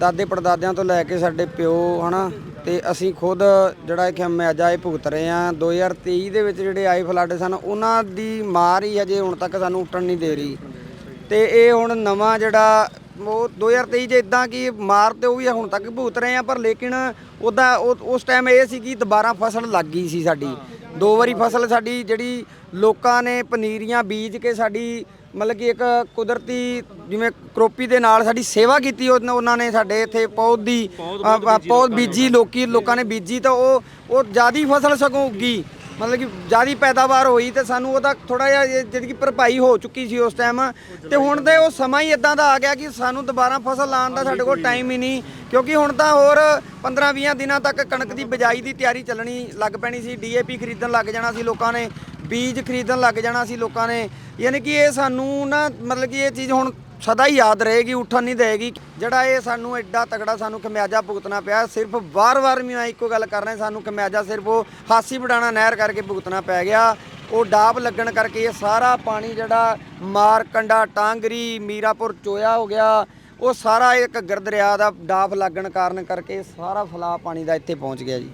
ਦਾਦੇ ਪੜਦਾਦਿਆਂ ਤੋਂ ਲੈ ਕੇ ਸਾਡੇ ਪਿਓ, ਹਨਾ, ਤੇ ਅਸੀਂ ਖੁਦ ਜਿਹੜਾ ਇਹ ਖਮਿਆਜਾ ਇਹ ਭੁਗਤ ਰਹੇ ਆ 2023 ਦੇ ਵਿੱਚ ਜਿਹੜੇ ਆਏ ਫਲੱਡ ਸਨ, ਉਹਨਾਂ ਦੀ ਮਾਰ ਹੀ ਹਜੇ ਹੁਣ ਤੱਕ ਸਾਨੂੰ ਉੱਠਣ ਨਹੀਂ ਦੇ ਰਹੀ। ਤੇ ਇਹ ਹੁਣ ਨਵਾਂ ਜਿਹੜਾ ਉਹ 2023 ਚ ਇਦਾਂ ਕਿ ਮਾਰ ਤੇ ਉਹ ਵੀ ਹੁਣ ਤੱਕ ਭੁਗਤ ਰਹੇ ਆ ਪਰ ਲੇਕਿਨ ਉਹਦਾ ਉਹ- ਉਸ ਟਾਈਮ ਇਹ ਸੀ ਕਿ ਦੁਬਾਰਾ ਫਸਲ ਲੱਗ ਗਈ ਸੀ ਸਾਡੀ। ਦੋ ਵਾਰੀ ਫਸਲ ਸਾਡੀ ਜਿਹੜੀ ਲੋਕਾਂ ਨੇ ਪਨੀਰੀਆਂ ਬੀਜ ਕੇ ਸਾਡੀ ਮਤਲਬ ਕਿ ਇੱਕ ਕੁਦਰਤੀ ਜਿਵੇਂ ਕਰੋਪੀ ਦੇ ਨਾਲ ਸਾਡੀ ਸੇਵਾ ਕੀਤੀ ਉਹਨਾਂ ਨੇ ਸਾਡੇ ਇੱਥੇ ਪੌਦ ਦੀ ਪੌਦ ਬੀਜੀ ਲੋਕੀ ਲੋਕਾਂ ਨੇ ਬੀਜੀ ਤਾਂ ਉਹ ਉਹ ਜਿਆਦੀ ਫਸਲ ਸਗੋਂ ਉੱਗੀ। ਮਤਲਬ ਕਿ ਜਿਆਦੀ ਪੈਦਾਵਾਰ ਹੋਈ ਤੇ ਸਾਨੂੰ ਉਹਦਾ ਥੋੜਾ ਜਿਹਾ ਜਿਹੜੀ ਕਿ ਭਰਪਾਈ ਹੋ ਚੁੱਕੀ ਸੀ ਉਸ ਟਾਈਮ ਤੇ ਹੁਣ ਤੇ ਉਹ ਸਮਾਂ ਹੀ ਇਦਾਂ ਦਾ ਆ ਗਿਆ ਕਿ ਸਾਨੂੰ ਦੁਬਾਰਾ ਫਸਲ ਲਾਉਣ ਦਾ ਸਾਡੇ ਕੋਲ ਟਾਈਮ ਹੀ ਨਹੀਂ। ਕਿਉਂਕਿ ਹੁਣ ਤਾਂ ਹੋਰ 15-20 ਦਿਨਾਂ ਤੱਕ ਕਣਕ ਦੀ ਬਿਜਾਈ ਦੀ ਤਿਆਰੀ ਚੱਲਣੀ ਲੱਗ ਪੈਣੀ ਸੀ। ਡੀਏਪੀ ਖਰੀਦਣ ਲੱਗ ਜਾਣਾ ਸੀ ਲੋਕਾਂ ਨੇ, ਬੀਜ ਖਰੀਦਣ ਲੱਗ ਜਾਣਾ ਸੀ ਲੋਕਾਂ ਨੇ। ਯਾਨੀ ਕਿ ਇਹ ਸਾਨੂੰ ਨਾ ਮਤਲਬ ਕਿ ਇਹ ਚੀਜ਼ ਹੁਣ ਸਦਾ ਹੀ ਯਾਦ ਰਹੇਗੀ, ਉੱਠਣ ਨਹੀਂ ਦੇਗੀ। ਜਿਹੜਾ ਇਹ ਸਾਨੂੰ ਐਡਾ ਤਗੜਾ ਸਾਨੂੰ ਖਮਿਆਜਾ ਭੁਗਤਣਾ ਪਿਆ, ਸਿਰਫ ਵਾਰ-ਵਾਰ ਮੈਂ ਇੱਕੋ ਗੱਲ ਕਰ ਰਿਹਾ ਸਾਨੂੰ ਖਮਿਆਜਾ ਸਿਰਫ ਉਹ ਹਾਸੀ ਬਡਾਣਾ ਨਹਿਰ ਕਰਕੇ ਭੁਗਤਣਾ ਪੈ ਗਿਆ। ਉਹ ਡਾਬ ਲੱਗਣ ਕਰਕੇ ਇਹ ਸਾਰਾ ਪਾਣੀ ਜਿਹੜਾ ਮਾਰ, ਕੰਡਾ, ਟਾਂਗਰੀ, ਮੀਰਾਪੁਰ ਚੋਇਆ ਹੋ ਗਿਆ। ਉਹ ਸਾਰਾ ਇੱਕ ਦਰਿਆ ਦਾ ਡਾਫ ਲੱਗਣ ਕਾਰਨ ਕਰਕੇ ਸਾਰਾ ਫਲਾ ਪਾਣੀ ਦਾ ਇੱਥੇ ਪਹੁੰਚ ਗਿਆ ਜੀ।